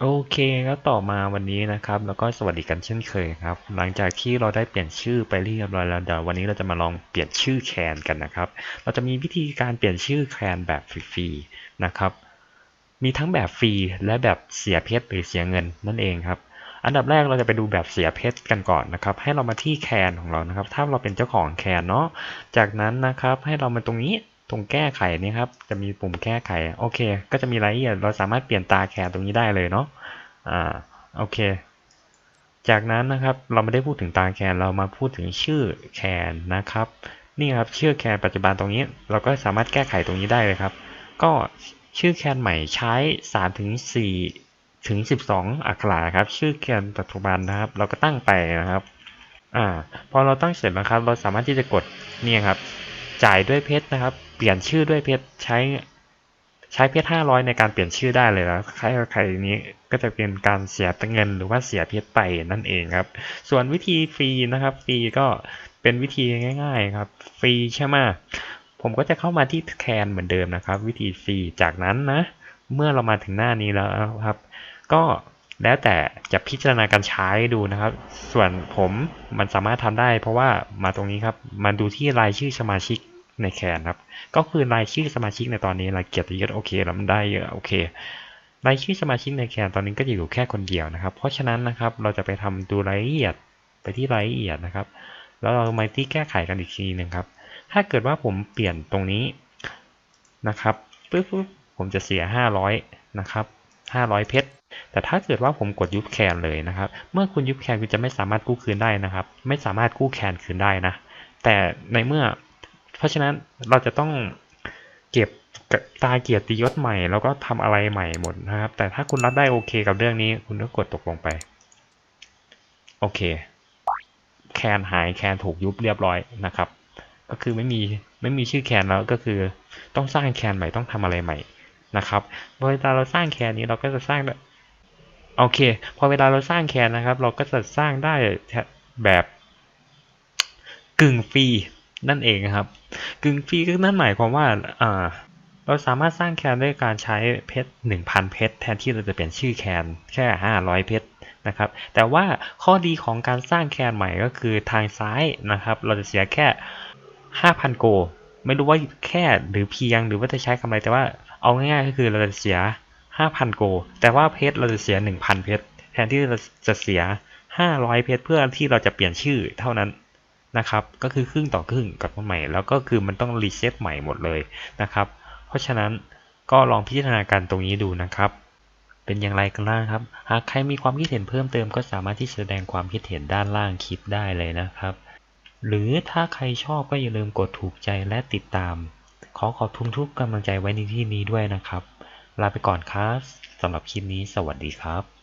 โอเคแล้วต่อมาวันนี้นะครับ แล้วก็สวัสดีกันเช่นเคยครับ หลังจากที่เราได้เปลี่ยนชื่อไปเรียบร้อยแล้วเดี๋ยววันนี้เราจะมาลองเปลี่ยนชื่อแคนกันนะครับ เราจะมีวิธีการเปลี่ยนชื่อแคนแบบฟรีๆนะครับ มีทั้งแบบฟรีและแบบเสียเพชรหรือเสียเงินนั่นเองครับ อันดับแรกเราจะไปดูแบบเสียเพชรกันก่อนนะครับ ให้เรามาที่แคนของเรานะครับ ถ้าเราเป็นเจ้าของแคนเนาะ จากนั้นนะครับให้เรามาตรงนี้ ตรงแก้ไขนี่ครับ จะมีปุ่มแก้ไข โอเค ก็จะมีรายละเอียด เราสามารถเปลี่ยนตาแคนตรงนี้ได้เลยเนาะ อ่า โอเค จากนั้นนะครับ เราไม่ได้พูดถึงตาแคนเรามาพูดถึงชื่อแคนนะครับ นี่ครับ ชื่อแคนปัจจุบันตรงนี้ เราก็สามารถแก้ไขตรงนี้ได้เลยครับ ก็ชื่อแคนใหม่ใช้3ถึง4ถึง 12 อักขระครับ ชื่อแคนปัจจุบันนะครับ เราก็ตั้งไปนะครับ อ่า พอเราตั้งเสร็จนะครับ เราสามารถที่จะกดนี่ครับ จ่ายด้วยเพชรนะครับ เปลี่ยนชื่อด้วยเพชรใช้ใช้เพชรห้าร้อยในการเปลี่ยนชื่อได้เลยนะใครใครนี้ก็จะเป็นการเสียเงินหรือว่าเสียเพชรไปนั่นเองครับ ส่วนวิธีฟรีนะครับ ฟรีก็เป็นวิธีง่าย ๆครับ ฟรีใช่ไหมผมก็จะเข้ามาที่แคนเหมือนเดิมนะครับ วิธีฟรีจากนั้นนะ เมื่อเรามาถึงหน้านี้แล้วครับ ก็แล้วแต่จะพิจารณาการใช้ดูนะครับ ส่วนผมมันสามารถทำได้ เพราะว่ามาตรงนี้ครับมาดูที่รายชื่อสมาชิก ในแคนครับ ก็คือรายชื่อสมาชิกในตอนนี้รายเกียรติยศโอเคแล้วมันได้เยอะโอเครายชื่อสมาชิกในแคนตอนนี้ก็จะอยู่แค่คนเดียวนะครับ เพราะฉะนั้นนะครับเราจะไปทำดูรายละเอียดไปที่รายละเอียดนะครับ แล้วเรามาที่แก้ไขกันอีกทีหนึ่งครับ ถ้าเกิดว่าผมเปลี่ยนตรงนี้นะครับปึ๊บปึ๊บผมจะเสีย 500นะครับ500 เพชร แต่ถ้าเกิดว่าผมกดยุบแคนเลยนะครับ เมื่อคุณยุบแคนคุณจะไม่สามารถกู้คืนได้นะครับ ไม่สามารถกู้แคนคืนได้นะ แต่ในเมื่อ เพราะฉะนั้นเราจะต้องเก็บตาเกียรติยศใหม่ แล้วก็ทำอะไรใหม่หมดนะครับ แต่ถ้าคุณรับได้โอเคกับเรื่องนี้ คุณก็กดตกลงไป โอเค แคนหายแคนถูกยุบเรียบร้อยนะครับ ก็คือไม่มีไม่มีชื่อแคนแล้วก็คือต้องสร้างแคนใหม่ต้องทำอะไรใหม่นะครับเวลาเราสร้างแคนนี้เราก็จะสร้างโอเค พอเวลาเราสร้างแคนนะครับ เราก็จะสร้างได้แบบกึ่งฟรี นั่นเองครับกึ่งฟรีก็นั่นหมายความว่าเราสามารถสร้างแคนด้วยการใช้เพชร1,000 เพชรแทนที่เราจะเปลี่ยนชื่อแคนแค่ 500 เพชรนะครับ แต่ว่าข้อดีของการสร้างแคนใหม่ก็คือทางซ้ายนะครับ เราจะเสียแค่ 5,000 โก ไม่รู้ว่าแค่หรือเพียงหรือว่าจะใช้คำไรแต่ว่าเอาง่ายๆก็คือเราจะเสีย 5,000 โก แต่ว่าเพชรเราจะเสีย 1,000 เพชรแทนที่เราจะเสีย 500 เพชรเพื่อที่เราจะเปลี่ยนชื่อเท่านั้น นะครับ ก็คือครึ่งต่อครึ่งกับคนใหม่ แล้วก็คือมันต้องรีเซ็ตใหม่หมดเลยนะครับ เพราะฉะนั้นก็ลองพิจารณาการตรงนี้ดูนะครับ เป็นอย่างไรกันบ้างครับ หากใครมีความคิดเห็นเพิ่มเติมก็สามารถที่แสดงความคิดเห็นด้านล่างคลิปได้เลยนะครับ หรือถ้าใครชอบก็อย่าลืมกดถูกใจและติดตาม ขอขอบคุณทุกกำลังใจไว้ในที่นี้ด้วยนะครับ ลาไปก่อนครับสำหรับคลิปนี้สวัสดีครับ